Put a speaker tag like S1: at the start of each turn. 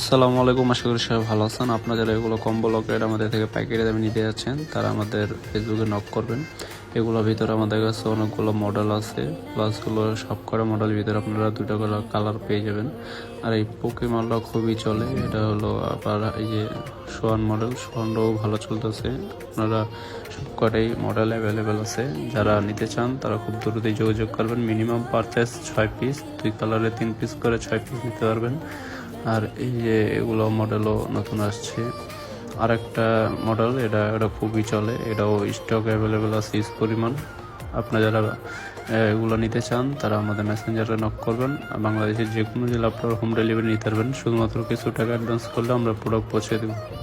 S1: আসসালামু আলাইকুম, আশা করি সবাই ভালো আছেন। আপনারা যারা এগুলো কম্বো লকেট আমাদের থেকে প্যাকেটে দামে নিতে যাচ্ছেন, তারা আমাদের ফেসবুকে নক করবেন। এগুলোর ভিতরে আমাদের কাছে অনেকগুলো মডেল আছে প্লাসগুলো সব করা মডেল ভিতরে আপনারা দুটো করে কালার পেয়ে যাবেন। আর এই পোকেমনটা খুবই চলে, এটা হলো আবার এই যে সোয়ান মডেল সোয়ানটাও ভালো চলতেছে। আপনারা সব কটাই মডেল অ্যাভেলেবেল আছে। যারা নিতে চান, তারা খুব দ্রুতই যোগাযোগ করবেন। মিনিমাম পারচেস ছয় পিস দুই কালারে তিন পিস করে ছয় পিস নিতে পারবেন। আর এই যে এগুলো মডেলও নতুন আসছে। আর একটা মডেল এটা এটা খুবই চলে। এটাও স্টক অ্যাভেলেবেল আছে ইস পরিমাণ। আপনারা যারা এগুলো নিতে চান, তারা আমাদের মেসেঞ্জারে নক করবেন। বাংলাদেশের যে কোনো জেলা আপনারা হোম ডেলিভারি নিতে পারবেন। শুধুমাত্র কিছু টাকা অ্যাডভান্স করলে আমরা প্রোডাক্ট পৌঁছে দেবো।